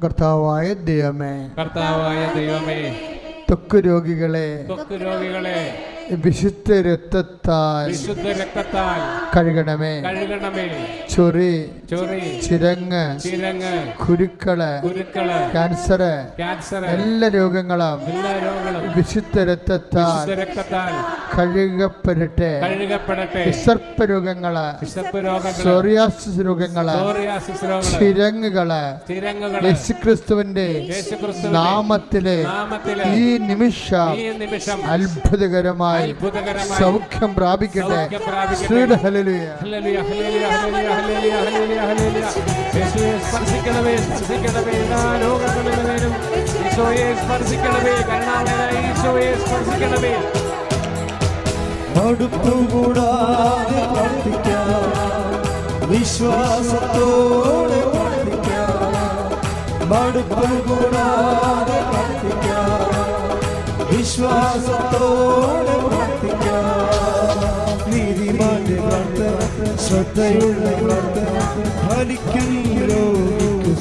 കർത്താവായ ദൈവമേ. കർത്താവായ ദൈവമേ. ത്വക്ക് രോഗികളെ. ത്വക്ക് രോഗികളെ. വിശുദ്ധ രക്തത്താൽ വിശുദ്ധ രക്തത്താൽ കഴുകണമേ. കഴുകണമേ. ചൊറി ചൊറി ചിരങ്ങ് ചിരങ്ങ് കുരുക്കൾ കുരുക്കൾ ക്യാൻസർ ക്യാൻസർ എല്ലാ രോഗങ്ങളും എല്ലാ രോഗങ്ങളും വിശുദ്ധ രക്തത്താൽ വിശുദ്ധ രക്തത്താൽ കഴുകപ്പെടട്ടെ. കഴുകപ്പെടട്ടെ. വിസർപ്പ രോഗങ്ങൾ വിസർപ്പ രോഗങ്ങൾ സോറിയാസിസ് രോഗങ്ങൾ സോറിയാസിസ് രോഗങ്ങൾ ചിരങ്ങുകൾ ചിരങ്ങുകൾ യേശുക്രിസ്തുവിന്റെ യേശുക്രിസ്തുവിന്റെ നാമത്തിലെ നാമത്തിൽ ഈ നിമിഷം ഈ നിമിഷം അത്ഭുതകരമായി അത്ഭുതകരമായി സൗഖ്യം പ്രാപിക്കട്ടെ സ്പർശിക്കണമേ സ്പർശിക്കണമേ എല്ലാ രോഗങ്ങളിലും ഈശോയെ സ്പർശിക്കണമേ കരുണാമയ ഈശോയെ സ്പർശിക്കണമേ മടുപ്പുകൂടാതെ പ്രാർത്ഥിക്കാം വിശ്വാസത്തോടെ പ്രാർത്ഥിക്കാം മടുപ്പുകൂടാതെ വിശ്വാസത്തോടെ പ്രാർത്ഥിക്കാം. നീതിമാന്റെ പ്രാർത്ഥന ശ്രദ്ധയുള്ള പ്രാർത്ഥന ഫലിക്കും രോഗിക്ക്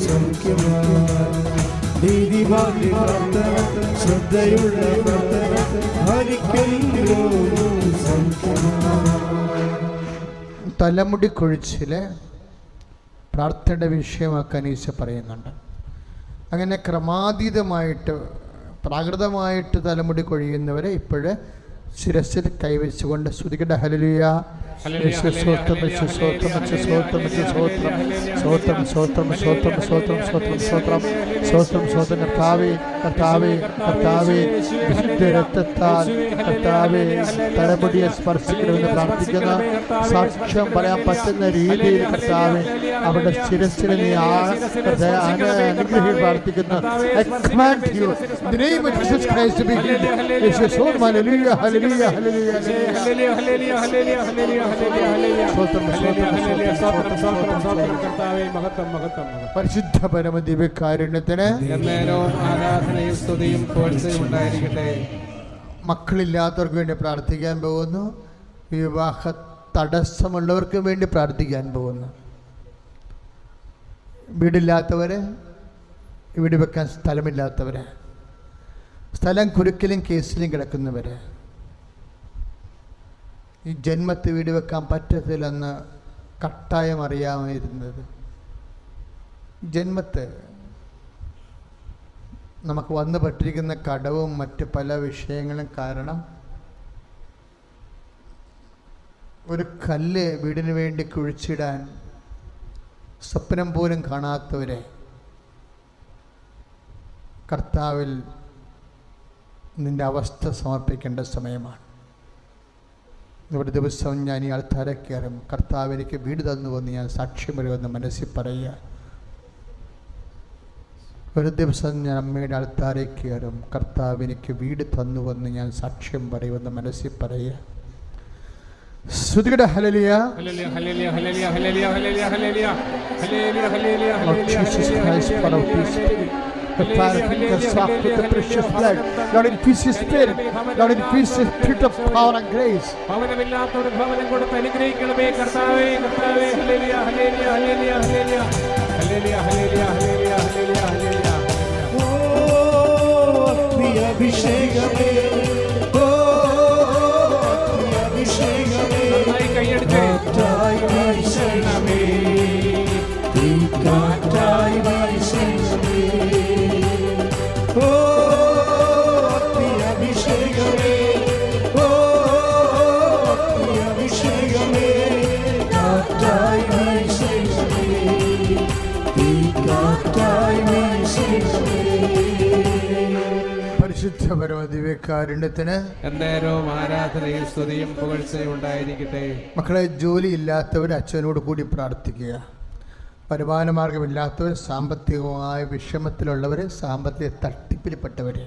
ശ്രദ്ധയുള്ള പ്രാർത്ഥന ഫലിക്കും തലമുടി കൊഴിച്ചിൽ പ്രാർത്ഥനയുടെ വിഷയമാക്കാൻ ഈശ പറയുന്നുണ്ട്. അങ്ങനെ ക്രമാതീതമായിട്ട് പ്രാകൃതമായിട്ട് തലമുടി കൊഴിയുന്നവരെ ഇപ്പോഴേ ശിരസിൽ കൈവച്ചുകൊണ്ട് ശ്രുതികട ഹലലിയ യേശു സ്വോത്രം യേശു സ്വോത്രം യേശു സ്വോത്രം യേശു സ്വോത്രം സ്വോത്രം സ്വോത്രം സ്വോത്രം സ്വോത്രം സ്വോത്രം സ്വോത്രം സ്വോത്രം സ്വോത്രം കർത്താവേ കർത്താവേ കർത്താവേ വിശുദ്ധ രക്തത്താൽ കർത്താവേ തലമുടിയെ സ്പർശിക്കണമെന്ന് പ്രാർത്ഥിക്കുന്ന സാക്ഷ്യം പറയാൻ പറ്റുന്ന രീതിയിൽ കർത്താവേ അവരുടെ ശിരസിനെ നീ ആ കർത്താവേ, അനു- അനുഗ്രഹിക്കാൻ പ്രാർത്ഥിക്കുന്നു I command you in the name of Jesus Christ to be healed. യേശുവേ, സ്വോത്രം. Hallelujah, hallelujah, hallelujah, hallelujah. Hallelujah, hallelujah, hallelujah, hallelujah, hallelujah, hallelujah. പരിശുദ്ധ പരമദിവ്യകാരുണ്യത്തിന് മക്കളില്ലാത്തവർക്ക് വേണ്ടി പ്രാർത്ഥിക്കാൻ പോകുന്നു. വിവാഹ തടസ്സമുള്ളവർക്ക് വേണ്ടി പ്രാർത്ഥിക്കാൻ പോകുന്നു. വീടില്ലാത്തവരെ വീട് വെക്കാൻ സ്ഥലമില്ലാത്തവരെ സ്ഥലം കുരുക്കിലും കേസിലും കിടക്കുന്നവരെ ഈ ജന്മത്ത് വീട് വെക്കാൻ പറ്റത്തില്ലെന്ന് കട്ടായം അറിയാമായിരുന്നത്. ജന്മത്ത് നമുക്ക് വന്നു പെട്ടിരിക്കുന്ന കടവും മറ്റ് പല വിഷയങ്ങളും കാരണം ഒരു കല്ല് വീടിന് വേണ്ടി കുഴിച്ചിടാൻ സ്വപ്നം പോലും കാണാത്തവരെ കർത്താവിൽ നിന്റെ അവസ്ഥ സമർപ്പിക്കേണ്ട സമയമാണ്. ഒരു ദിവസം ഞാൻ ഈ അൾത്താരെ കയറും. കർത്താവ് എനിക്ക് വീട് തന്നുവെന്ന് ഞാൻ സാക്ഷ്യം വരുമെന്ന് മനസ്സിൽ പറയുക. ഒരു ദിവസം ഞാൻ അമ്മയുടെ ആൾത്താരെ കയറും. കർത്താവ് എനിക്ക് വീട് തന്നുവെന്ന് ഞാൻ സാക്ഷ്യം പറയുമെന്ന് മനസ്സിൽ പറയുക. ശ്രുതിയുടെ hallelujah hallelujah, the fire of the soft with the precious blood. Lord, increase His spirit. Lord, increase His spirit of power and grace. അഭിഷേകമേ ഓ പരമദിവ്യകാരുണ്യത്തിന് എന്നേരവും ആരാധനയും സ്തുതിയും പുകഴ്ചയും ഉണ്ടായിരിക്കട്ടെ. മക്കളെ ജോലിയില്ലാത്തവർ അച്ഛനോട് കൂടി പ്രാർത്ഥിക്കുക. വരുമാനമാർഗമില്ലാത്തവർ സാമ്പത്തികമായ വിഷമത്തിലുള്ളവർ സാമ്പത്തിക തട്ടിപ്പിൽപ്പെട്ടവർ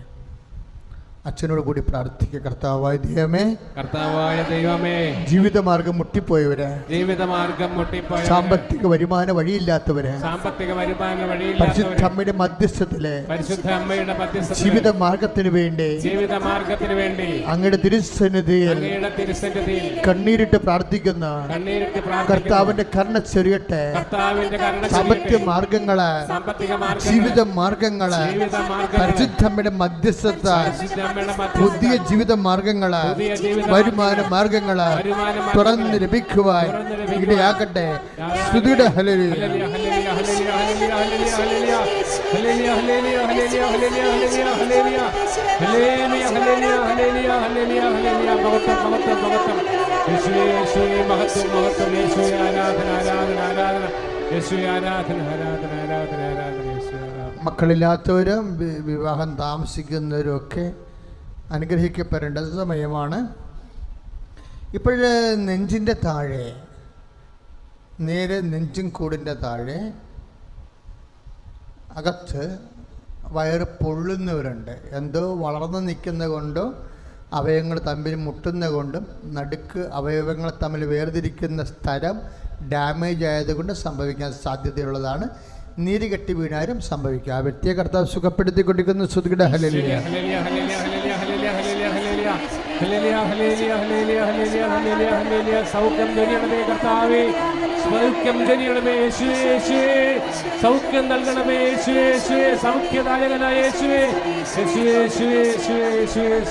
അച്ഛനോട് കൂടി പ്രാർത്ഥിക്കുക. കർത്താവായ ദൈവമേ കർത്താവായ ദൈവമേ ജീവിതമാർഗം മുട്ടിപ്പോയവര് ജീവിതമാർഗം മുട്ടിപ്പോയ സാമ്പത്തിക വരുമാന വഴിയില്ലാത്തവര് സാമ്പത്തിക വരുമാന വഴിയില്ലാത്തവര് പരിശുദ്ധ അമ്മയുടെ മധ്യസ്ഥത്തിൽ പരിശുദ്ധ അമ്മയുടെ മധ്യസ്ഥ ജീവിത മാർഗത്തിന് വേണ്ടി ജീവിത മാർഗത്തിന് വേണ്ടി അങ്ങയുടെ തിരുസന്നിധിയിൽ അങ്ങയുടെ തിരുസന്നിധിയിൽ കണ്ണീരിട്ട് പ്രാർത്ഥിക്കുന്ന കണ്ണീരിട്ട് കർത്താവിന്റെ കർണ ചെറിയട്ടെ കർത്താവിന്റെ കർണ സാമ്പത്തിക മാർഗങ്ങൾ സാമ്പത്തിക മാർഗം ജീവിത മാർഗങ്ങൾ മധ്യസ്ഥത പരിശുദ്ധ അമ്മയുടെ മധ്യസ്ഥ പുതിയ ജീവിത മാർഗങ്ങൾ വരുമാന മാർഗങ്ങൾ തുറന്ന് ലഭിക്കുവാൻ ഇടയാക്കട്ടെ സ്തുതിയുടെ ഹലരി മക്കളില്ലാത്തവരും വിവാഹം താമസിക്കുന്നവരും ഒക്കെ അനുഗ്രഹിക്കപ്പെടേണ്ട സമയമാണ്. ഇപ്പോഴ് നെഞ്ചിന്റെ താഴെ നേരെ നെഞ്ചും കൂടിന്റെ താഴെ അകത്ത് വയറ് പൊള്ളുന്നവരുണ്ട്. എന്തോ വളർന്നു നിൽക്കുന്ന കൊണ്ടോ അവയവങ്ങൾ തമ്മിൽ മുട്ടുന്ന കൊണ്ടും നടുക്ക് അവയവങ്ങൾ തമ്മിൽ വേർതിരിക്കുന്ന സ്ഥലം ഡാമേജ് ആയതുകൊണ്ട് സംഭവിക്കാൻ സാധ്യതയുള്ളതാണ്. നീര് കെട്ടി വീണാലും സംഭവിക്കുക ആ വ്യക്തിയെ കർത്താവ് സുഖപ്പെടുത്തിക്കൊണ്ടിരിക്കുന്ന. സുദൃഢ hallelujah hallelujah, hallelujah, hallelujah, hallelujah, സൗഖ്യം കർത്താവേ. യേശുവേ നൽകണമേ യേശുവേ യേശുവേ. യേശുവേ. യേശുവേ.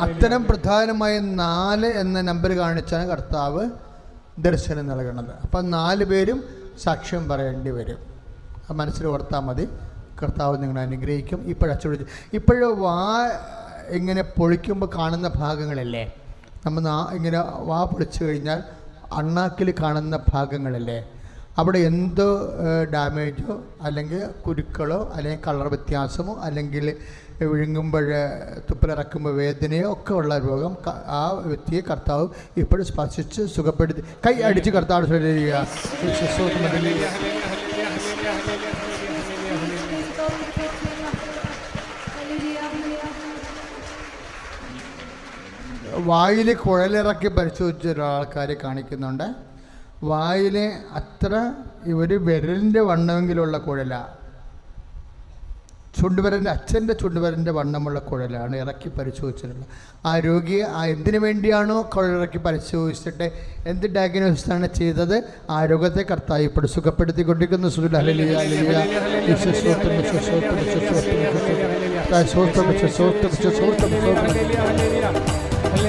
അത്തരം പ്രധാനമായി നാല് എന്ന നമ്പർ കാണിച്ചാണ് കർത്താവ് ദർശനം നൽകണത്. അപ്പം നാല് പേരും സാക്ഷ്യം പറയേണ്ടി വരും. മനസ്സിൽ ഓർത്താൽ മതി. കർത്താവ് നിങ്ങളെ അനുഗ്രഹിക്കും. ഇപ്പോഴച്ചോട് ഇപ്പോഴും വാ ഇങ്ങനെ പൊളിക്കുമ്പോൾ കാണുന്ന ഭാഗങ്ങളല്ലേ? നമ്മൾ ഇങ്ങനെ വാ പൊളിച്ചു കഴിഞ്ഞാൽ അണ്ണാക്കിൽ കാണുന്ന ഭാഗങ്ങളല്ലേ? അവിടെ എന്തോ ഡാമേജോ അല്ലെങ്കിൽ കുരുക്കളോ അല്ലെങ്കിൽ കളർ വ്യത്യാസമോ അല്ലെങ്കിൽ വിഴുങ്ങുമ്പോൾ തുപ്പലിറക്കുമ്പോൾ വേദനയോ ഒക്കെ ഉള്ള രോഗം ആ വ്യക്തിയെ കർത്താവ് ഇപ്പോഴും സ്പർശിച്ച് സുഖപ്പെടുത്തി കൈ അടിച്ച് കർത്താവ് ചെയ്യുക. വായിൽ കുഴലിറക്കി പരിശോധിച്ച ഒരാൾക്കാരെ കാണിക്കുന്നുണ്ട്. വായിൽ അത്ര ഒരു വിരലിന്റെ വണ്ണമെങ്കിലുള്ള കുഴലാണ് ചുണ്ടുവരന്റെ അച്ഛന്റെ ചുണ്ടുവരന്റെ വണ്ണമുള്ള കുഴലാണ് ഇറക്കി പരിശോധിച്ചിട്ടുള്ളത്. ആ രോഗിയെ ആ എന്തിനു വേണ്ടിയാണോ കുഴലിറക്കി പരിശോധിച്ചിട്ട് എന്ത് ഡയഗ്നോസിസാണ് ചെയ്തത്? ആ രോഗത്തെ കർത്താവ് ഇപ്പോൾ സുഖപ്പെടുത്തിക്കൊണ്ടിരിക്കുന്നു. സുഖ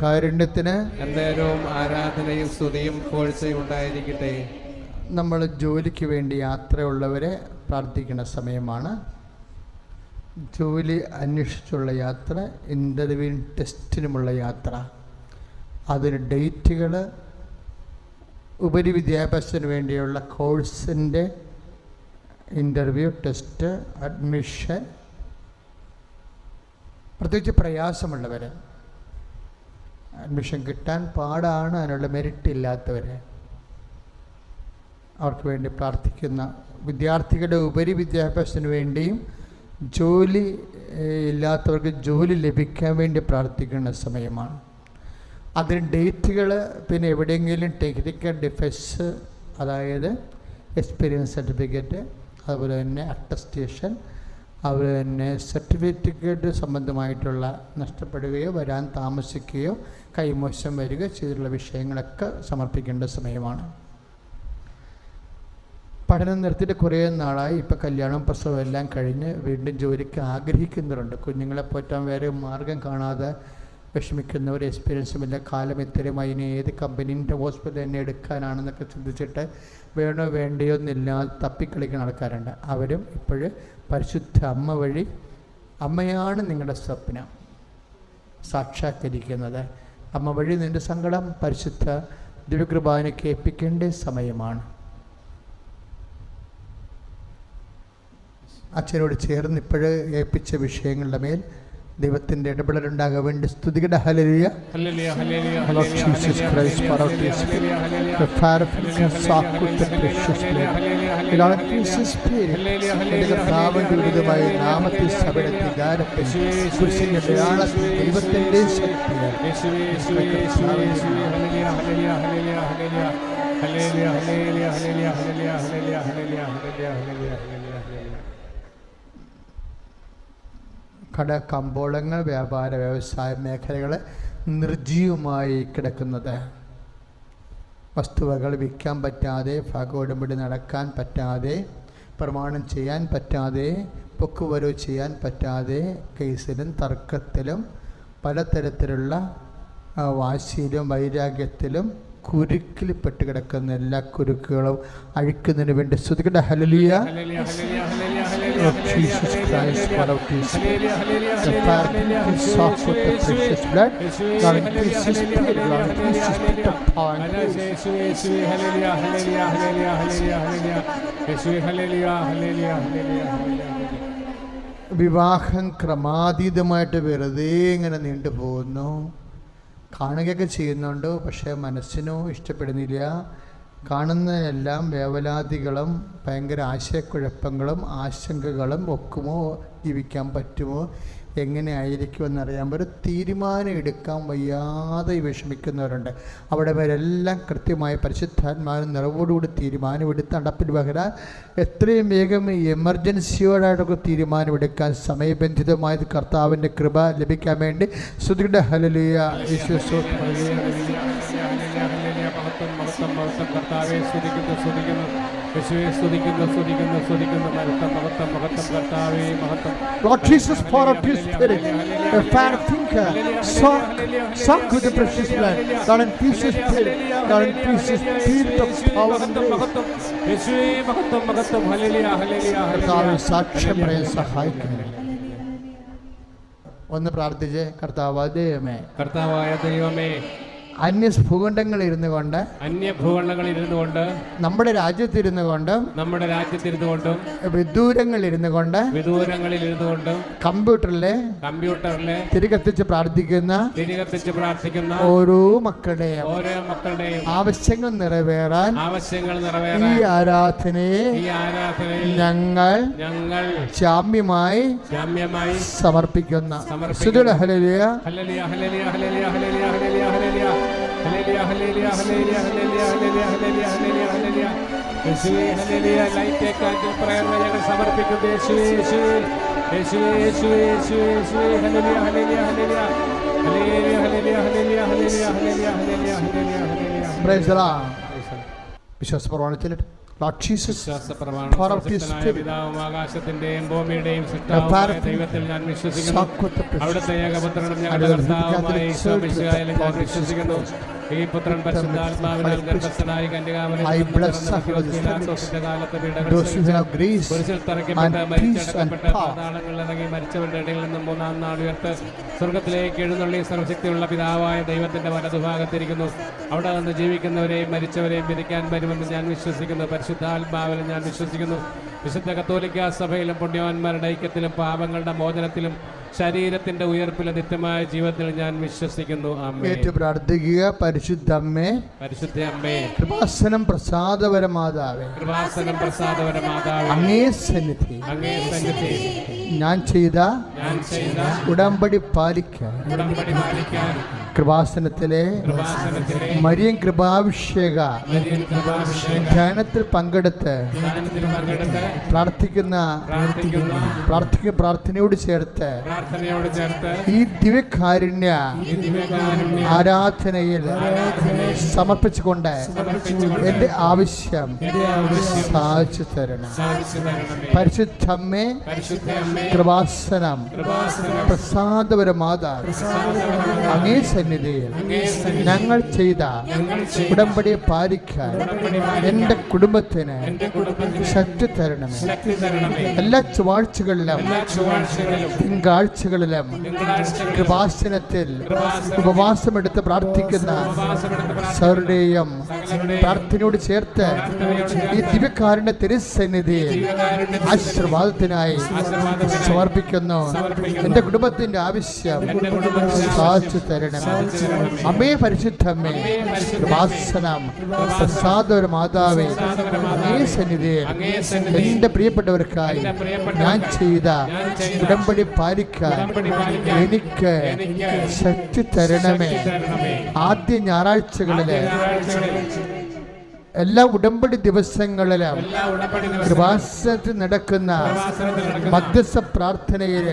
കാരുണ്യത്തിന് എന്നേരവും ആരാധനയും സ്തുതിയും കോഴ്ചയും ഉണ്ടായിരിക്കട്ടെ? നമ്മൾ ജോലിക്ക് വേണ്ടി യാത്രയുള്ളവരെ പ്രാർത്ഥിക്കുന്ന സമയമാണ്. ജോലി അന്വേഷിച്ചുള്ള യാത്ര ഇന്റർവ്യൂ ടെസ്റ്റിനുമുള്ള യാത്ര. അതിന് ഡേറ്റുകൾ ഉപരിവിദ്യാഭ്യാസത്തിന് വേണ്ടിയുള്ള കോഴ്സിന്റെ ഇന്റർവ്യൂ ടെസ്റ്റ് അഡ്മിഷൻ പ്രത്യേകിച്ച് പ്രയാസമുള്ളവർ അഡ്മിഷൻ കിട്ടാൻ പാടാണ് അതിനുള്ള മെറിറ്റ് ഇല്ലാത്തവർ അവർക്ക് വേണ്ടി പ്രാർത്ഥിക്കുന്ന വിദ്യാർത്ഥികളുടെ ഉപരി വിദ്യാഭ്യാസത്തിന് വേണ്ടിയും ജോലി ഇല്ലാത്തവർക്ക് ജോലി ലഭിക്കാൻ വേണ്ടി പ്രാർത്ഥിക്കുന്ന സമയമാണ്. അതിന് ഡേറ്റുകൾ പിന്നെ എവിടെയെങ്കിലും ടെക്നിക്കൽ ഡിഫൻസ് അതായത് എക്സ്പീരിയൻസ് സർട്ടിഫിക്കറ്റ് അതുപോലെ തന്നെ അറ്റസ്റ്റേഷൻ അതുപോലെ തന്നെ സർട്ടിഫിക്കറ്റ് സംബന്ധമായിട്ടുള്ള നഷ്ടപ്പെടുകയോ വരാൻ താമസിക്കുകയോ കൈമോശം വരിക ചെയ്തിട്ടുള്ള വിഷയങ്ങളൊക്കെ സമർപ്പിക്കേണ്ട സമയമാണ്. പഠനം നിർത്തിയിട്ട് കുറേ നാളായി. ഇപ്പം കല്യാണം പ്രസവം എല്ലാം കഴിഞ്ഞ് വീണ്ടും ജോലിക്ക് ആഗ്രഹിക്കുന്നവരുണ്ട് കുഞ്ഞുങ്ങളെ പോറ്റാൻ വേറെ മാർഗം കാണാതെ വിഷമിക്കുന്നവർ എക്സ്പീരിയൻസുമില്ല കാലം ഇത്രയുമായി ഇനി ഏത് കമ്പനീന്റെ ഹോസ്പിറ്റൽ എന്നെ എടുക്കാനാണെന്നൊക്കെ ചിന്തിച്ചിട്ട് വേണോ വേണ്ടയോ എന്നില്ലാതെ തപ്പിക്കളിക്കുന്ന ആൾക്കാരുണ്ട്. അവരും ഇപ്പോൾ പരിശുദ്ധ അമ്മ വഴി അമ്മയാണ് നിങ്ങളുടെ സ്വപ്നം. സാക്ഷാത്കരിക്കുന്നത്. അമ്മ വഴി നിന്റെ സങ്കടം പരിശുദ്ധ ദിവ്യകൃപാനയ്ക്ക് ഏൽപ്പിക്കേണ്ട സമയമാണ്. അച്ഛനോട് ചേർന്ന് ഇപ്പോഴേ ഏൽപ്പിച്ച വിഷയങ്ങളുടെ മേൽ ദൈവത്തിന്റെ ഇടപെടലുണ്ടാകാൻ വേണ്ടി സ്തുതികട ഹലലിയ കട കമ്പോളങ്ങൾ വ്യാപാര വ്യവസായ മേഖലകൾ നിർജീവമായി കിടക്കുന്നത്. വസ്തുവകൾ വിൽക്കാൻ പറ്റാതെ ഭാഗോടമ്പടി നടക്കാൻ പറ്റാതെ പ്രമാണം ചെയ്യാൻ പറ്റാതെ പൊക്കുവരവ് ചെയ്യാൻ പറ്റാതെ കേസിലും തർക്കത്തിലും പലതരത്തിലുള്ള വാശിയിലും വൈരാഗ്യത്തിലും കുരുക്കിൽപ്പെട്ട് കിടക്കുന്ന എല്ലാ കുരുക്കുകളും അഴിക്കുന്നതിന് വേണ്ടി ശ്രുതികട ഹലലിയ of Jesus Christ for of peace. The pardon is soft with the precious blood. God increase his spirit. God increase his spirit upon വിവാഹം ക്രമാതീതമായിട്ട് വെറുതെ ഇങ്ങനെ നീണ്ടു പോകുന്നു കാണുകയൊക്കെ ചെയ്യുന്നുണ്ട് പക്ഷേ മനസ്സിനോ ഇഷ്ടപ്പെടുന്നില്ല കാണുന്നതെല്ലാം വേവലാതികളും ഭയങ്കര ആശയക്കുഴപ്പങ്ങളും ആശങ്കകളും ഒക്കുമോ ജീവിക്കാൻ പറ്റുമോ? എങ്ങനെ ആയിരിക്കുമെന്നറിയാൻ ഒരു തീരുമാനം എടുക്കാൻ വയ്യാതെ വിഷമിക്കുന്നവരുണ്ട്. അവിടെ വരെല്ലാം കൃത്യമായ പരിശുദ്ധാത്മാവിന് നിറവോടുകൂടി തീരുമാനമെടുത്ത് നടപ്പിൽ പകരാൻ എത്രയും വേഗം എമർജൻസിയോടായിട്ടൊക്കെ തീരുമാനമെടുക്കാൻ സമയബന്ധിതമായ കർത്താവിന്റെ കൃപ ലഭിക്കാൻ വേണ്ടി ശ്രുതിയുടെ ഹലലിയ യേശു ഹല്ലേലൂയ, ഹല്ലേലൂയ, ഹല്ലേലൂയ. മഹത്വം, മഹത്വം, മഹത്വം. കർത്താവെ സ്തുതിക്കുന്നു സ്തുതിക്കുന്നു യേശുവെ സ്തുതിക്കുന്നു സ്തുതിക്കുന്നു സ്തുതിക്കുന്നു മഹത്വം മഹത്വം മഹത്വം കർത്താവെ മഹത്വം Lord Jesus, pour out your spirit, a fire of thinker, soak, soak with the precious blood. Lord, infuse your spirit, Lord, infuse your spirit of power and മഹത്വം grace. മഹത്വം യേശുവേ മഹത്വം മഹത്വം ഹല്ലേലൂയ ഹല്ലേലൂയ കർത്താവ് ഹല്ലേലൂയ സാക്ഷ്യം പറയാൻ സഹായിക്കുന്നു ഒന്ന് പ്രാർത്ഥിച്ച് കർത്താവ് ദൈവമേ കർത്താവായ ദൈവമേ അന്യ ഭൂഖണ്ഡങ്ങളിൽ ഇരുന്നു കൊണ്ട് അന്യ ഭൂഖണ്ഡങ്ങളിൽ ഇരുന്നു കൊണ്ട് നമ്മുടെ രാജ്യത്തിരുന്നു കൊണ്ടും നമ്മുടെ രാജ്യത്തിരുന്നു കൊണ്ടും വിദൂരങ്ങളിൽ ഇരുന്നു കൊണ്ട് വിദൂരങ്ങളിൽ ഇരുന്നു കൊണ്ടും കമ്പ്യൂട്ടറിലെ കമ്പ്യൂട്ടറിലെ തിരികത്തിച്ച് പ്രാർത്ഥിക്കുന്ന തിരികത്തിച്ച് പ്രാർത്ഥിക്കുന്ന ഓരോ മക്കളുടെയും ഓരോ മക്കളുടെയും ആവശ്യങ്ങൾ നിറവേറാൻ ആവശ്യങ്ങൾ നിറവേറാൻ ഈ ആരാധനയെ ഈ ആരാധനയെ ഞങ്ങൾ ഞങ്ങൾ ശാമ്യമായി ശാമ്യമായി സമർപ്പിക്കുന്ന. സമർപ്പിക്കുന്ന. Hallelujah hallelujah hallelujah hallelujah hallelujah hallelujah hallelujah. ഞങ്ങൾ സമർപ്പിക്കുന്നു. യേശുവേ യേശുവേ യേശുവേ യേശുവേ യേശുവേ യേശുവേ. Hallelujah hallelujah hallelujah. Hallelujah hallelujah hallelujah hallelujah hallelujah Praise the Lord. വിശ്വാസ പ്രമാണത്തിൽ ആകാശത്തിന്റെയും ഭൂമിയുടെയും ദൈവത്തിൽ ഞാൻ അവിടുത്തെ ഏകപുത്രനും ഞങ്ങളുടെ കർത്താവുമായി ഞാൻ വിശ്വസിക്കുന്നു. ഈ പുത്രൻ പരിശുദ്ധാത്മാവിനാൽ ഗർഭസ്ഥനായി കന്യകാമനെ I bless the Holy Spirit. കാലത്ത് those who have grace കുരിശിൽ തറയ്ക്കപ്പെട്ട് മരിച്ചടക്കപ്പെട്ട് ഇറങ്ങി മരിച്ചവരുടെ ഇടയിൽ നിന്നും മൂന്നാം നാൾ ഉയർത്ത് സ്വർഗത്തിലേക്ക് എഴുന്നള്ളി സർവശക്തിയുള്ള പിതാവായ ദൈവത്തിന്റെ വലതുഭാഗത്തിരിക്കുന്നു. അവിടെ നിന്ന് ജീവിക്കുന്നവരെയും മരിച്ചവരെയും വിധിക്കാൻ വരുമെന്ന് ഞാൻ വിശ്വസിക്കുന്നു. പരിശുദ്ധാത്മാവിലും ഞാൻ വിശ്വസിക്കുന്നു. വിശുദ്ധ കത്തോലിക്ക സഭയിലും പുണ്യവാന്മാരുടെ ഐക്യത്തിലും പാപങ്ങളുടെ മോചനത്തിലും ശരീരത്തിന്റെ ഉയർപ്പിലെ നിത്യമായ ജീവിതത്തിൽ ഞാൻ വിശ്വസിക്കുന്നു. ഏറ്റു പ്രാർത്ഥിക്കുക. പരിശുദ്ധമ്മേ പരിശുദ്ധ അമ്മേ കൃപാസനം പ്രസാദപരമാതാവേ. കൃപാസനം പ്രസാദപര മാതാവ് അങ്ങേ സന്നിധി. അങ്ങേ സന്നിധി. ഞാൻ ചെയ്ത ഞാൻ ചെയ്ത ഉടമ്പടി പാലിക്കാൻ. ഉടമ്പടി പാലിക്കാൻ. കൃപാസനത്തിലെ മരിയം കൃപാഭിഷേക ധ്യാനത്തിൽ പങ്കെടുത്ത് പ്രാർത്ഥിക്കുന്ന പ്രാർത്ഥിക പ്രാർത്ഥനയോട് ചേർത്ത് ഈ ദിവ്യകാരുണ്യ ആരാധനയിൽ സമർപ്പിച്ചുകൊണ്ട് എന്റെ ആവശ്യം സാധിച്ചു തരണം. പരിശുദ്ധമ്മേ കൃപാസനം പ്രസാദപരമാതാ അങ്ങേ സന്നിധിയിൽ ഞങ്ങൾ ചെയ്ത ഉടമ്പടിയെ പാലിക്കാൻ എന്റെ കുടുംബത്തിന് ശക്തി തരണമേ. എല്ലാ ചുവാഴ്ചകളിലും തിങ്കാഴ്ചകളിലും കൃപാസനത്തിൽ ഉപവാസമെടുത്ത് പ്രാർത്ഥിക്കുന്ന സൗരുടെയും പ്രാർത്ഥനയോട് ചേർത്ത് ഈ ദിവ്യക്കാരന്റെ തിരുസന്നിധിയിൽ ആശീർവാദത്തിനായി സമർപ്പിക്കുന്നു. എന്റെ കുടുംബത്തിന്റെ ആവശ്യം സാധിച്ചു തരണം അമ്മേ പരിശുദ്ധമ്മേ കൃപാസനം പ്രസാദവര മാതാവേ അങ്ങേ സന്നിധിയിൽ എന്റെ പ്രിയപ്പെട്ടവർക്കായി ഞാൻ ചെയ്ത ഉടമ്പടി പാലിക്കാൻ എനിക്ക് ശക്തി തരണമേ. ആദ്യ ഞായറാഴ്ചകളിലെ എല്ലാ ഉടമ്പടി ദിവസങ്ങളിലും കൃപാസനത്തിൽ നടക്കുന്ന മധ്യസ്ഥ പ്രാർത്ഥനയിൽ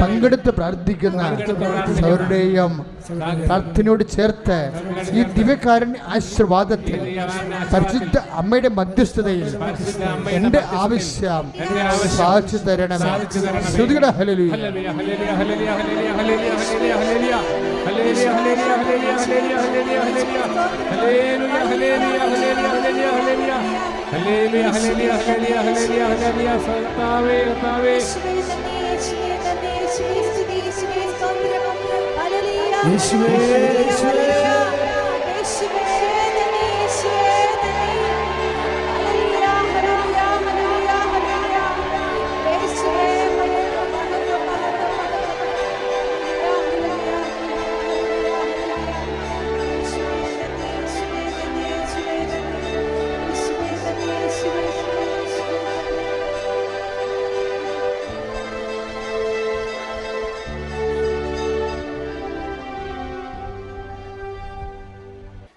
പങ്കെടുത്ത് പ്രാർത്ഥിക്കുന്ന സൗരുടെയും പ്രാർത്ഥനയോട് ചേർത്ത് ഈ ദിവ്യക്കാരൻ ആശീർവാദത്തിൽ പരിശുദ്ധ അമ്മയുടെ മധ്യസ്ഥതയിൽ എന്റെ ആവശ്യം സാധിച്ചു തരണമേ Hallelujah, hallelujah, ശ്രുതിയുടെ hallelujah, hallelujah, hallelujah, hallelujah, hallelujah, hallelujah, hallelujah, hallelujah, യേശുവേ യേശുവേ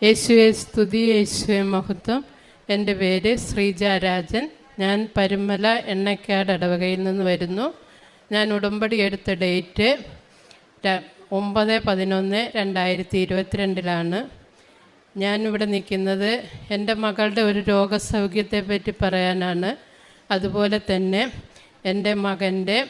യേശുവെ സ്തുതി യേശുവെ മഹത്വം. എന്റെ പേര് ശ്രീജ രാജൻ. ഞാൻ പരുമല എണ്ണക്കാട് ഇടവകയിൽ നിന്ന് വരുന്നു. ഞാൻ ഉടമ്പടി എടുത്ത ഡേറ്റ് ഒമ്പത് പതിനൊന്ന് രണ്ടായിരത്തി ഇരുപത്തിരണ്ടിലാണ്. ഞാനിവിടെ നിൽക്കുന്നത് എന്റെ മകളുടെ ഒരു രോഗസൗഖ്യത്തെ പറ്റി പറയാനാണ്. അതുപോലെ തന്നെ എന്റെ മകന്റെ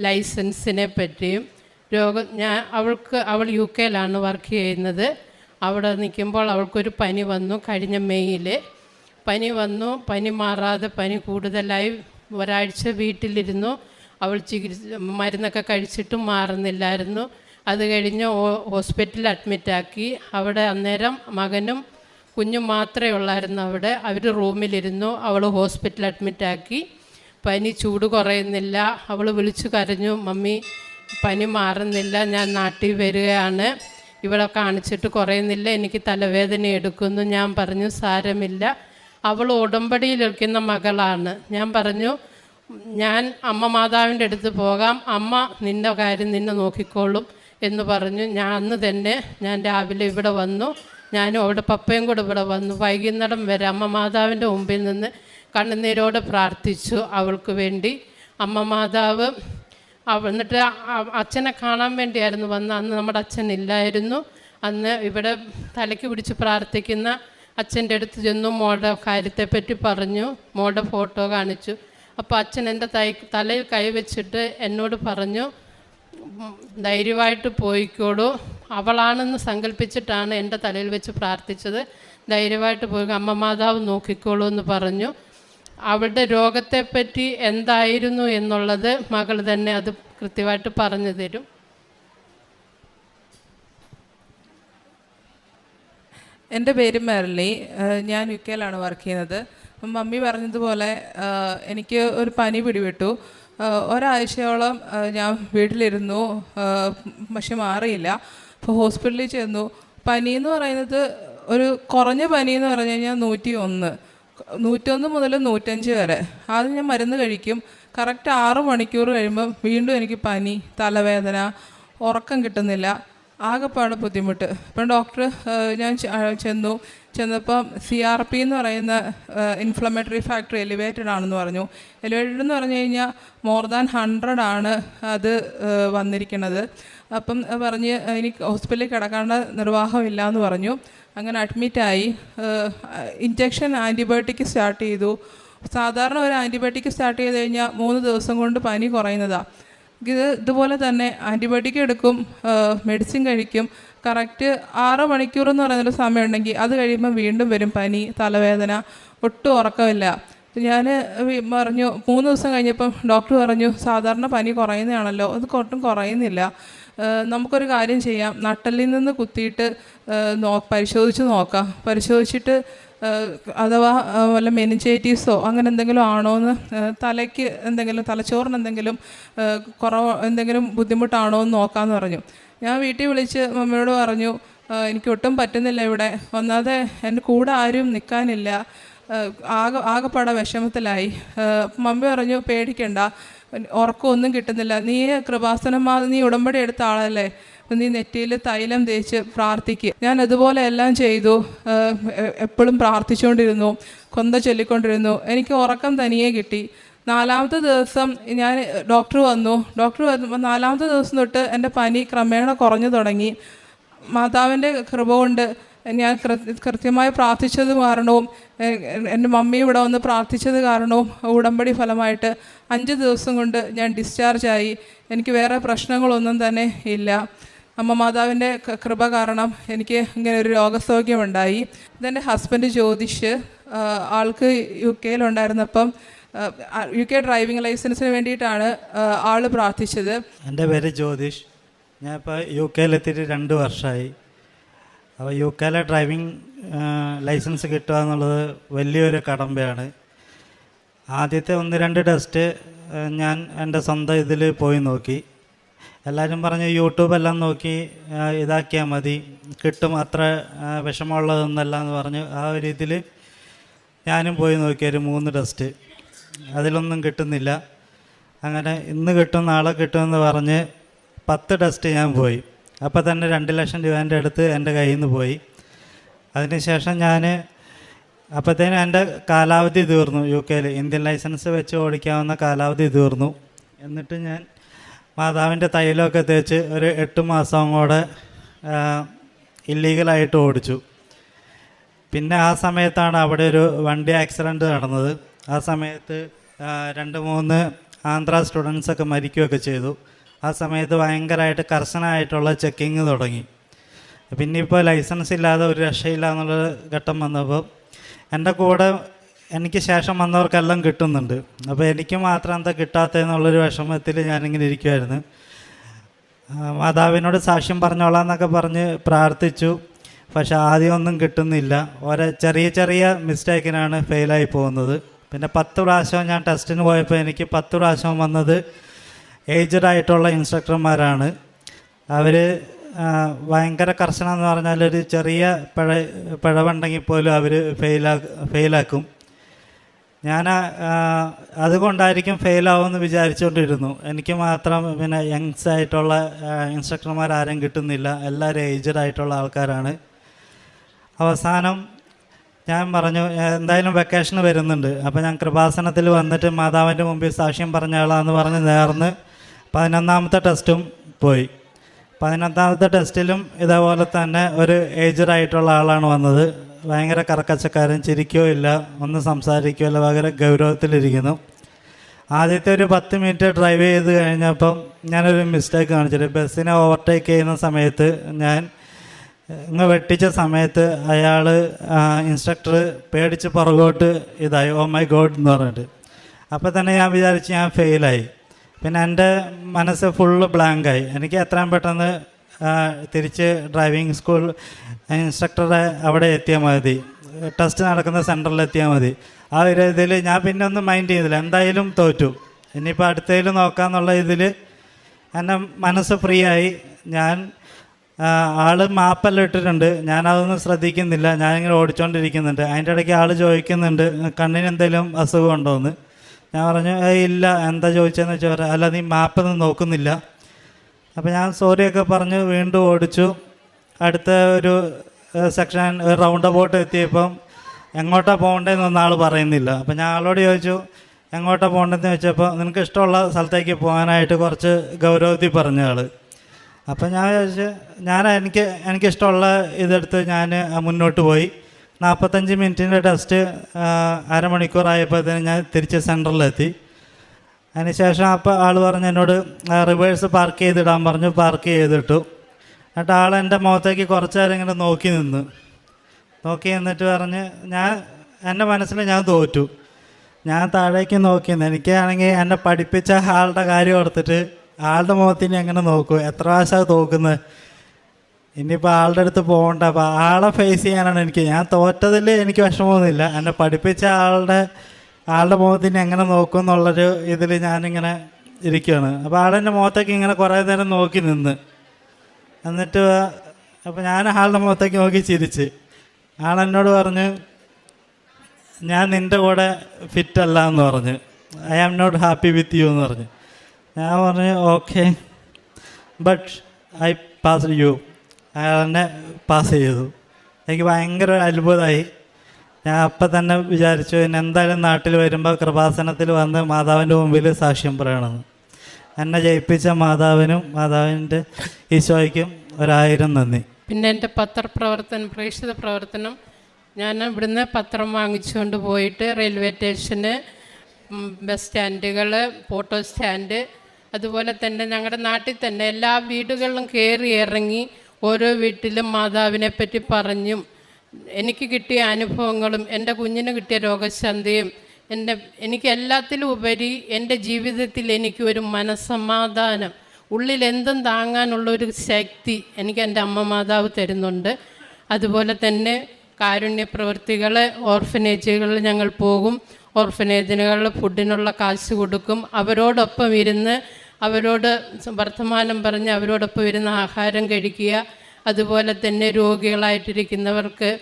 ലൈസൻസിനെ പറ്റിയും രോഗം ഞാൻ അവൾക്ക് അവൾ യു കെയിലാണ് വർക്ക് ചെയ്യുന്നത്. അവിടെ നിൽക്കുമ്പോൾ അവൾക്കൊരു പനി വന്നു കഴിഞ്ഞ മെയ്യിൽ. പനി വന്നു പനി മാറാതെ പനി കൂടുതലായി. ഒരാഴ്ച വീട്ടിലിരുന്നു. അവൾ ചികിത്സ മരുന്നൊക്കെ കഴിച്ചിട്ടും മാറുന്നില്ലായിരുന്നു. അത് കഴിഞ്ഞ് ഹോസ്പിറ്റലിൽ അഡ്മിറ്റാക്കി അവിടെ അന്നേരം മകനും കുഞ്ഞും മാത്രമേ ഉള്ളായിരുന്നു അവിടെ. അവർ റൂമിലിരുന്നു. അവൾ ഹോസ്പിറ്റലിൽ അഡ്മിറ്റാക്കി പനി ചൂട് കുറയുന്നില്ല. അവൾ വിളിച്ചു കരഞ്ഞു മമ്മി പനി മാറുന്നില്ല. ഞാൻ നാട്ടിൽ വരികയാണ്. ഇവിടെ കാണിച്ചിട്ട് കുറയുന്നില്ല എനിക്ക് തലവേദന എടുക്കുന്നു. ഞാൻ പറഞ്ഞു സാരമില്ല. അവൾ ഉടമ്പടിയിൽ നിൽക്കുന്ന മകളാണ്. ഞാൻ പറഞ്ഞു ഞാൻ അമ്മ മാതാവിന്റെ അടുത്ത് പോകാം. അമ്മ നിന്റെ കാര്യം നിന്നെ നോക്കിക്കോളും എന്ന് പറഞ്ഞു. ഞാൻ അന്ന് തന്നെ ഞാൻ രാവിലെ ഇവിടെ വന്നു. ഞാനും അവിടെ പപ്പയും കൂടെ ഇവിടെ വന്നു. വൈകുന്നേരം വരെ അമ്മ മാതാവിന്റെ മുമ്പിൽ നിന്ന് കണ്ണുനീരോടെ പ്രാർത്ഥിച്ചു അവൾക്ക് വേണ്ടി. അമ്മ മാതാവ് എന്നിട്ട് അച്ഛനെ കാണാൻ വേണ്ടിയായിരുന്നു വന്ന. അന്ന് നമ്മുടെ അച്ഛൻ ഇല്ലായിരുന്നു. അന്ന് ഇവിടെ തലയ്ക്ക് പിടിച്ച് പ്രാർത്ഥിക്കുന്ന അച്ഛന്റെ അടുത്ത് ചെന്നു മോളുടെ കാര്യത്തെപ്പറ്റി പറഞ്ഞു മോളുടെ ഫോട്ടോ കാണിച്ചു. അപ്പോൾ അച്ഛൻ എന്റെ തൈ തലയിൽ കൈവച്ചിട്ട് എന്നോട് പറഞ്ഞു ധൈര്യമായിട്ട് പോയിക്കോളൂ. അവളാണെന്ന് സങ്കല്പിച്ചിട്ടാണ് എന്റെ തലയിൽ വെച്ച് പ്രാർത്ഥിച്ചത്. ധൈര്യമായിട്ട് പോയി അമ്മ മാതാവ് നോക്കിക്കോളൂ എന്ന് പറഞ്ഞു. അവളുടെ രോഗത്തെപ്പറ്റി എന്തായിരുന്നു എന്നുള്ളത് മകൾ തന്നെ അത് കൃത്യമായിട്ട് പറഞ്ഞു തരും. എന്റെ പേര് മെർലി. ഞാൻ യു കെയിലാണ് വർക്ക് ചെയ്യുന്നത്. മമ്മി പറഞ്ഞതുപോലെ എനിക്ക് ഒരു പനി പിടിവിട്ടു ഒരാഴ്ചയോളം ഞാൻ വീട്ടിലിരുന്നു. പക്ഷെ മാറിയില്ല. അപ്പോൾ ഹോസ്പിറ്റലിൽ ചെന്നു. പനി എന്ന് പറയുന്നത് ഒരു കുറഞ്ഞ പനി എന്ന് പറഞ്ഞു കഴിഞ്ഞാൽ നൂറ്റി ഒന്ന്. നൂറ്റൊന്ന് മുതൽ നൂറ്റഞ്ച് വരെ. ആദ്യം ഞാൻ മരുന്ന് കഴിക്കും. കറക്റ്റ് ആറ് മണിക്കൂർ കഴിയുമ്പോൾ വീണ്ടും എനിക്ക് പനി തലവേദന ഉറക്കം കിട്ടുന്നില്ല. ആകെപ്പാട് ബുദ്ധിമുട്ട്. ഇപ്പം ഡോക്ടർ ഞാൻ ചെന്നു. ചെന്നപ്പം സി ആർ പി എന്ന് പറയുന്ന ഇൻഫ്ലമേറ്ററി ഫാക്ടർ എലിവേറ്റഡ് ആണെന്ന് പറഞ്ഞു. എലിവേറ്റഡ് എന്ന് പറഞ്ഞു കഴിഞ്ഞാൽ മോർ ദാൻ ഹൺഡ്രഡ് ആണ് അത് വന്നിരിക്കുന്നത്. അപ്പം പറഞ്ഞ് എനിക്ക് ഹോസ്പിറ്റലിൽ കിടക്കേണ്ട നിർവാഹമില്ല എന്ന് പറഞ്ഞു. അങ്ങനെ അഡ്മിറ്റായി ഇഞ്ചക്ഷൻ ആന്റിബയോട്ടിക് സ്റ്റാർട്ട് ചെയ്തു. സാധാരണ ഒരു ആന്റിബയോട്ടിക് സ്റ്റാർട്ട് ചെയ്ത് കഴിഞ്ഞാൽ മൂന്ന് ദിവസം കൊണ്ട് പനി കുറയുന്നതാണ് ഇത് ഇതുപോലെ തന്നെ ആന്റിബയോട്ടിക് എടുക്കും മെഡിസിൻ കഴിക്കും. കറക്റ്റ് ആറ് മണിക്കൂർ എന്ന് പറയുന്നൊരു സമയം ഉണ്ടെങ്കിൽ അത് കഴിയുമ്പോൾ വീണ്ടും വരും പനി തലവേദന ഒട്ടും ഉറക്കമില്ല. ഞാൻ പറഞ്ഞു മൂന്ന് ദിവസം കഴിഞ്ഞപ്പം ഡോക്ടർ പറഞ്ഞു സാധാരണ പനി കുറയുന്നതാണല്ലോ അത് ഒട്ടും കുറയുന്നില്ല. നമുക്കൊരു കാര്യം ചെയ്യാം നട്ടലിൽ നിന്ന് കുത്തിയിട്ട് നോ പരിശോധിച്ച് നോക്കാം. പരിശോധിച്ചിട്ട് അഥവാ വല്ല മെനിഞ്ചേറ്റീവ്സോ അങ്ങനെ എന്തെങ്കിലും ആണോ എന്ന് തലയ്ക്ക് എന്തെങ്കിലും തലച്ചോറിന് എന്തെങ്കിലും കുറവ് എന്തെങ്കിലും ബുദ്ധിമുട്ടാണോ എന്ന് നോക്കാമെന്ന് പറഞ്ഞു. ഞാൻ വീട്ടിൽ വിളിച്ച് മമ്മിയോട് പറഞ്ഞു എനിക്ക് ഒട്ടും പറ്റുന്നില്ല ഇവിടെ. ഒന്നാതെ എന്റെ കൂടെ ആരും നിൽക്കാനില്ല ആകെ ആകെപ്പാടെ വിഷമത്തിലായി. മമ്മി പറഞ്ഞു പേടിക്കണ്ട. ഉറക്കമൊന്നും കിട്ടുന്നില്ല. നീ കൃപാസനമാ നീ ഉടമ്പടി എടുത്ത ആളല്ലേ. നീ നെറ്റിയിൽ തൈലം തേച്ച് പ്രാർത്ഥിക്കുക ഞാൻ അതുപോലെ എല്ലാം ചെയ്തു. എപ്പോഴും പ്രാർത്ഥിച്ചുകൊണ്ടിരുന്നു. കൊന്ത ചൊല്ലിക്കൊണ്ടിരുന്നു. എനിക്ക് ഉറക്കം തനിയെ കിട്ടി. നാലാമത്തെ ദിവസം ഞാൻ ഡോക്ടർ വന്നു. ഡോക്ടർ വന്നപ്പോൾ നാലാമത്തെ ദിവസം തൊട്ട് എന്റെ പനി ക്രമേണ കുറഞ്ഞു തുടങ്ങി. മാതാവിന്റെ കൃപ കൊണ്ട് ഞാൻ കൃത്യമായി പ്രാർത്ഥിച്ചത് കാരണവും എന്റെ മമ്മി ഇവിടെ വന്ന് പ്രാർത്ഥിച്ചത് കാരണവും ഉടമ്പടി ഫലമായിട്ട് അഞ്ച് ദിവസം കൊണ്ട് ഞാൻ ഡിസ്ചാർജായി എനിക്ക് വേറെ പ്രശ്നങ്ങളൊന്നും തന്നെ ഇല്ല. അമ്മ മാതാവിന്റെ കൃപ കാരണം എനിക്ക് ഇങ്ങനെ ഒരു രോഗസൗഖ്യമുണ്ടായി ഇതെന്റെ ഹസ്ബൻഡ് ജ്യോതിഷ് ആൾക്ക് യു കെയിലുണ്ടായിരുന്നപ്പം യു കെ ഡ്രൈവിംഗ് ലൈസൻസിന് വേണ്ടിയിട്ടാണ് ആൾ പ്രാർത്ഥിച്ചത്. എന്റെ പേര് ജ്യോതിഷ്. ഞാൻ ഇപ്പോൾ യു കെയിലെത്തിയിട്ട് രണ്ട് വർഷമായി അപ്പോൾ യു കെയിലെ ഡ്രൈവിംഗ് ലൈസൻസ് കിട്ടുക എന്നുള്ളത് വലിയൊരു കടമ്പയാണ്. ആദ്യത്തെ ഒന്ന് രണ്ട് ടെസ്റ്റ് ഞാൻ എന്റെ സ്വന്തം ഇതിൽ പോയി നോക്കി. എല്ലാവരും പറഞ്ഞ് യൂട്യൂബെല്ലാം നോക്കി ഇതാക്കിയാൽ മതി. കിട്ടും അത്ര വിഷമമുള്ളതൊന്നല്ല എന്ന് പറഞ്ഞ് ആ ഒരു ഇതിൽ ഞാനും പോയി നോക്കി ഒരു മൂന്ന് ടെസ്റ്റ് അതിലൊന്നും കിട്ടുന്നില്ല. അങ്ങനെ ഇന്ന് കിട്ടും നാളെ കിട്ടുമെന്ന് പറഞ്ഞ് പത്ത് ടെസ്റ്റ് ഞാൻ പോയി. അപ്പോൾ തന്നെ രണ്ട് ലക്ഷം രൂപേന്റെ അടുത്ത് എന്റെ കയ്യിൽ നിന്ന് പോയി അതിനുശേഷം ഞാൻ അപ്പോഴത്തേനും എന്റെ കാലാവധി തീർന്നു. യു കെയിൽ ഇന്ത്യൻ ലൈസൻസ് വെച്ച് ഓടിക്കാവുന്ന കാലാവധി തീർന്നു. എന്നിട്ട് ഞാൻ മാതാവിന്റെ തൈലമൊക്കെ തേച്ച് ഒരു എട്ട് മാസം കൂടെ ഇല്ലീഗലായിട്ട് ഓടിച്ചു. പിന്നെ ആ സമയത്താണ് അവിടെ ഒരു വണ്ടി ആക്സിഡന്റ് നടന്നത്. ആ സമയത്ത് രണ്ട് മൂന്ന് ആന്ധ്ര സ്റ്റുഡൻസൊക്കെ മരിക്കുകയൊക്കെ ചെയ്തു. ആ സമയത്ത് ഭയങ്കരമായിട്ട് കർശനമായിട്ടുള്ള ചെക്കിങ് തുടങ്ങി. പിന്നെ ഇപ്പോൾ ലൈസൻസ് ഇല്ലാതെ ഒരു രക്ഷയില്ല എന്നുള്ള ഘട്ടം വന്നപ്പോൾ എന്റെ കൂടെ എനിക്ക് ശേഷം വന്നവർക്കെല്ലാം കിട്ടുന്നുണ്ട്. അപ്പോൾ എനിക്ക് മാത്രം എന്താ കിട്ടാത്തതെന്നുള്ളൊരു വിഷമത്തിൽ ഞാനിങ്ങനെ ഇരിക്കുമായിരുന്നു മാതാവിനോട് സാക്ഷ്യം പറഞ്ഞോളാം എന്നൊക്കെ പറഞ്ഞ് പ്രാർത്ഥിച്ചു. പക്ഷെ ആദ്യമൊന്നും കിട്ടുന്നില്ല. ഓരോ ചെറിയ ചെറിയ മിസ്റ്റേക്കിനാണ് ഫെയിലായി പോകുന്നത്. പിന്നെ പത്ത് പ്രാവശ്യം ഞാൻ ടെസ്റ്റിന് പോയപ്പോൾ എനിക്ക് പത്ത് പ്രാവശ്യം വന്നത് ഏജ്ഡ് ആയിട്ടുള്ള ഇൻസ്ട്രക്ടർമാരാണ് അവർ ഭയങ്കര കർശനം എന്ന് പറഞ്ഞാൽ ഒരു ചെറിയ പിഴ പിഴവുണ്ടെങ്കിൽ പോലും അവർ ഫെയിലാ ഫെയിലാക്കും ഞാൻ അതുകൊണ്ടായിരിക്കും ഫെയിലാവുമെന്ന് വിചാരിച്ചുകൊണ്ടിരുന്നു എനിക്ക് മാത്രം പിന്നെ യങ്സ് ആയിട്ടുള്ള ഇൻസ്ട്രക്ടർമാർ ആരും കിട്ടുന്നില്ല. എല്ലാവരും ഏജ്ഡ് ആയിട്ടുള്ള ആൾക്കാരാണ്. അവസാനം ഞാൻ പറഞ്ഞു എന്തായാലും വെക്കേഷൻ വരുന്നുണ്ട്. അപ്പോൾ ഞാൻ കൃപാസനത്തിൽ വന്നിട്ട് മാതാവിന്റെ മുമ്പിൽ സാക്ഷ്യം പറഞ്ഞ ആളാന്ന് പറഞ്ഞ് നേർന്ന് പതിനൊന്നാമത്തെ ടെസ്റ്റും പോയി. പതിനൊന്നാമത്തെ ടെസ്റ്റിലും ഇതേപോലെ തന്നെ ഒരു ഏജ്ഡ് ആയിട്ടുള്ള ആളാണ് വന്നത്. ഭയങ്കര കറക്കച്ചക്കാരൻ ചിരിക്കുകയോ ഇല്ല ഒന്ന് സംസാരിക്കുകയോ ഇല്ല ഭയങ്കര ഗൗരവത്തിലിരിക്കുന്നു. ആദ്യത്തെ ഒരു പത്ത് മിനിറ്റ് ഡ്രൈവ് ചെയ്ത് കഴിഞ്ഞപ്പം ഞാനൊരു മിസ്റ്റേക്ക് കാണിച്ചിട്ട് ബസ്സിനെ ഓവർടേക്ക് ചെയ്യുന്ന സമയത്ത് ഞാൻ ഇങ്ങ് വെട്ടിച്ച സമയത്ത് അയാൾ ഇൻസ്ട്രക്ടർ പേടിച്ച് പുറകോട്ട് ഇതായി ഓ മൈ ഗോഡ് എന്ന് പറഞ്ഞിട്ട്. അപ്പോൾ തന്നെ ഞാൻ വിചാരിച്ച് ഞാൻ ഫെയിലായി പിന്നെ എന്റെ മനസ്സ് ഫുള്ള് ബ്ലാങ്കായി എനിക്ക് എത്രയും പെട്ടെന്ന് തിരിച്ച് ഡ്രൈവിംഗ് സ്കൂൾ ഇൻസ്ട്രക്ടറെ അവിടെ എത്തിയാൽ മതി. ടെസ്റ്റ് നടക്കുന്ന സെന്ററിൽ എത്തിയാൽ മതി. ആ ഒരു ഇതിൽ ഞാൻ പിന്നെ ഒന്നും മൈൻഡ് ചെയ്തില്ല. എന്തായാലും തോറ്റു. ഇനിയിപ്പോൾ അടുത്തതിൽ നോക്കാമെന്നുള്ള ഇതിൽ എന്റെ മനസ്സ് ഫ്രീ ആയി. ഞാൻ ആൾ മാപ്പെല്ലാം ഇട്ടിട്ടുണ്ട്. ഞാൻ അതൊന്നും ശ്രദ്ധിക്കുന്നില്ല. ഞാനിങ്ങനെ ഓടിച്ചുകൊണ്ടിരിക്കുന്നുണ്ട് അതിന്റെ ഇടയ്ക്ക് ആൾ ചോദിക്കുന്നുണ്ട് കണ്ണിന് എന്തെങ്കിലും അസുഖം ഉണ്ടോ എന്ന്. ഞാൻ പറഞ്ഞു ഇല്ല. എന്താ ചോദിച്ചതെന്ന് വെച്ചാൽ അല്ല നീ മാപ്പൊന്നും നോക്കുന്നില്ല. അപ്പോൾ ഞാൻ സോറിയൊക്കെ പറഞ്ഞ് വീണ്ടും ഓടിച്ചു. അടുത്ത ഒരു സെക്ഷൻ റൗണ്ട് അബൌട്ട് എത്തിയപ്പം എങ്ങോട്ടാണ് പോകേണ്ടതെന്നൊന്നും ആൾ പറയുന്നില്ല. അപ്പം ഞാൻ ആളോട് ചോദിച്ചു എങ്ങോട്ടാണ് പോകേണ്ടതെന്ന് ചോദിച്ചപ്പോൾ നിനക്ക് ഇഷ്ടമുള്ള സ്ഥലത്തേക്ക് പോകാനായിട്ട് കുറച്ച് ഗൗരവത്തിൽ പറഞ്ഞ ആൾ അപ്പം ഞാൻ വിചാരിച്ച് ഞാൻ എനിക്ക് എനിക്കിഷ്ടമുള്ള ഇതെടുത്ത് ഞാൻ മുന്നോട്ട് പോയി. നാൽപ്പത്തഞ്ച് മിനിറ്റിന്റെ ടെസ്റ്റ് അരമണിക്കൂറായപ്പോഴത്തേന് ഞാൻ തിരിച്ച് സെന്ററിലെത്തി അതിനുശേഷം അപ്പോൾ ആൾ പറഞ്ഞു എന്നോട് റിവേഴ്സ് പാർക്ക് ചെയ്തിടാൻ പറഞ്ഞു പാർക്ക് ചെയ്തിട്ടു. എന്നിട്ട് ആൾ എന്റെ മുഖത്തേക്ക് കുറച്ച് നേരം ഇങ്ങനെ നോക്കി നിന്ന്. നോക്കി നിന്നിട്ട് പറഞ്ഞ് ഞാൻ എന്റെ മനസ്സിൽ ഞാൻ തോറ്റു. ഞാൻ താഴേക്ക് നോക്കി എനിക്കാണെങ്കിൽ എന്നെ പഠിപ്പിച്ച ആളുടെ കാര്യം ഓർത്തിട്ട് ആളുടെ മുഖത്തിന് എങ്ങനെ നോക്കൂ? എത്ര പ്രാവശ്യമാണ് തോക്കുന്നത് ഇനിയിപ്പോൾ ആളുടെ അടുത്ത് പോകണ്ട. അപ്പോൾ ആളെ ഫേസ് ചെയ്യാനാണ് എനിക്ക്. ഞാൻ തോറ്റതിൽ എനിക്ക് വിഷമമൊന്നുമില്ല. എന്നെ പഠിപ്പിച്ച ആളുടെ ആളുടെ മുഖത്തിന് എങ്ങനെ നോക്കും എന്നുള്ളൊരു ഇതിൽ ഞാനിങ്ങനെ ഇരിക്കുകയാണ് അപ്പോൾ ആളെന്റെ മുഖത്തേക്ക് ഇങ്ങനെ കുറേ നേരം നോക്കി നിന്ന്. എന്നിട്ട് അപ്പോൾ ഞാൻ ആളുടെ മുഖത്തേക്ക് നോക്കി ചിരിച്ച്. ആളെന്നോട് പറഞ്ഞ് ഞാൻ നിന്റെ കൂടെ ഫിറ്റല്ല എന്ന് പറഞ്ഞ്. I am not happy with you എന്ന് പറഞ്ഞു. ഞാൻ പറഞ്ഞു okay but I pass you അയാൾ തന്നെ പാസ് ചെയ്തു. എനിക്ക് ഭയങ്കര ഒരു അത്ഭുതമായി. ഞാൻ അപ്പം തന്നെ വിചാരിച്ചു ഇനി എന്തായാലും നാട്ടിൽ വരുമ്പോൾ കൃപാസനത്തിൽ വന്ന് മാതാവിന്റെ മുമ്പിൽ സാക്ഷ്യം പറയണമെന്ന്. എന്നെ ജയിപ്പിച്ച മാതാവിനും മാതാവിന്റെ ഈശോയ്ക്കും ഒരായിരം നന്ദി. പിന്നെ എന്റെ പത്രപ്രവർത്തനം പ്രേക്ഷിത പ്രവർത്തനം. ഞാൻ ഇവിടുന്ന് പത്രം വാങ്ങിച്ചുകൊണ്ട് പോയിട്ട് റെയിൽവേ സ്റ്റേഷന് ബസ് സ്റ്റാൻഡുകൾ ഫോട്ടോ സ്റ്റാൻഡ് അതുപോലെ തന്നെ ഞങ്ങളുടെ നാട്ടിൽ തന്നെ എല്ലാ വീടുകളിലും കയറി ഇറങ്ങി ഓരോ വീട്ടിലും മാതാവിനെ പറ്റി പറഞ്ഞും എനിക്ക് കിട്ടിയ അനുഭവങ്ങളും എന്റെ കുഞ്ഞിന് കിട്ടിയ രോഗശാന്തിയും എന്റെ എനിക്ക് എല്ലാത്തിലും ഉപരി എന്റെ ജീവിതത്തിൽ എനിക്ക് ഒരു മനസ്സമാധാനം ഉള്ളിൽ എന്തും താങ്ങാനുള്ള ഒരു ശക്തി എനിക്ക് എന്റെ അമ്മ മാതാവ് തരുന്നുണ്ട്. അതുപോലെ തന്നെ കാരുണ്യ പ്രവൃത്തികൾ ഓർഫനേജുകളിൽ ഞങ്ങൾ പോകും. ഓർഫനേജുകളിൽ ഫുഡിനുള്ള കാശ് കൊടുക്കും. അവരോടൊപ്പം ഇരുന്ന് അവരോട് വർത്തമാനം പറഞ്ഞ് അവരോടൊപ്പം ഇരുന്ന് ആഹാരം കഴിക്കുക. അതുപോലെ തന്നെ രോഗികളായിട്ടിരിക്കുന്നവർക്ക്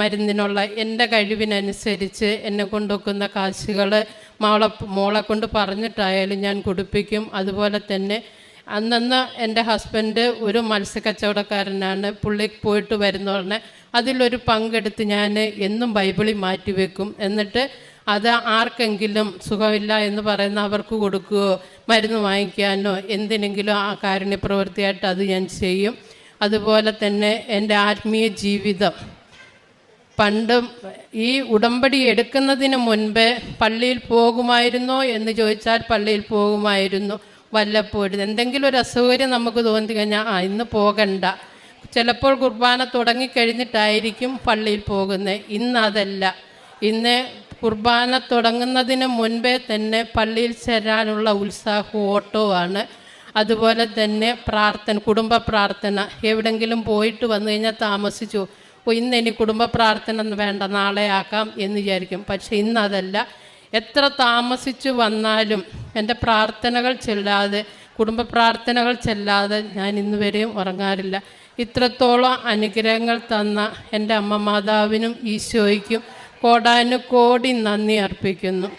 മരുന്നിനുള്ള എന്റെ കഴിവിനനുസരിച്ച് എന്നെ കൊണ്ടുവെക്കുന്ന കാശുകൾ മോളെ മോളെ കൊണ്ട് പറഞ്ഞിട്ടായാലും ഞാൻ കുടിപ്പിക്കും. അതുപോലെ തന്നെ അന്നന്ന് എന്റെ ഹസ്ബൻഡ് ഒരു മത്സ്യക്കച്ചവടക്കാരനാണ്. പുള്ളി പോയിട്ട് വരുന്ന പറഞ്ഞ് അതിലൊരു പങ്കെടുത്ത് ഞാൻ എന്നും ബൈബിളിൽ മാറ്റിവെക്കും എന്നിട്ട് അത് ആർക്കെങ്കിലും സുഖമില്ല എന്ന് പറയുന്ന അവർക്ക് കൊടുക്കുകയോ മരുന്ന് വാങ്ങിക്കാനോ? എന്തിനെങ്കിലും ആ കാരുണ്യ പ്രവൃത്തിയായിട്ട് അത് ഞാൻ ചെയ്യും. അതുപോലെ തന്നെ എന്റെ ആത്മീയ ജീവിതം. പണ്ട് ഈ ഉടമ്പടി എടുക്കുന്നതിന് മുൻപേ പള്ളിയിൽ പോകുമായിരുന്നോ എന്ന് ചോദിച്ചാൽ പള്ളിയിൽ പോകുമായിരുന്നു. വല്ലപ്പോഴും. എന്തെങ്കിലും ഒരു അസൗകര്യം നമുക്ക് തോന്നി കഴിഞ്ഞാൽ ആ ഇന്ന് പോകണ്ട. ചിലപ്പോൾ കുർബാന തുടങ്ങിക്കഴിഞ്ഞിട്ടായിരിക്കും പള്ളിയിൽ പോകുന്നത്. ഇന്നതല്ല ഇന്ന് കുർബാന തുടങ്ങുന്നതിന് മുൻപേ തന്നെ പള്ളിയിൽ ചേരാനുള്ള ഉത്സാഹവും ഓട്ടവുമാണ് അതുപോലെ തന്നെ പ്രാർത്ഥന കുടുംബ പ്രാർത്ഥന. എവിടെങ്കിലും പോയിട്ട് വന്നു കഴിഞ്ഞാൽ താമസിച്ചു. ഇന്ന് ഇനി കുടുംബ പ്രാർത്ഥന വേണ്ട നാളെ ആക്കാം എന്ന് വിചാരിക്കും. പക്ഷെ ഇന്ന് അതല്ല. എത്ര താമസിച്ചു വന്നാലും എന്റെ പ്രാർത്ഥനകൾ ചെല്ലാതെ കുടുംബ പ്രാർത്ഥനകൾ ചെല്ലാതെ ഞാൻ ഇന്ന് വരെയും ഉറങ്ങാറില്ല. ഇത്രത്തോളം അനുഗ്രഹങ്ങൾ തന്ന എന്റെ അമ്മ മാതാവിനും ഈശോയ്ക്കും കോടാനുകോടി നന്ദി അർപ്പിക്കുന്നു.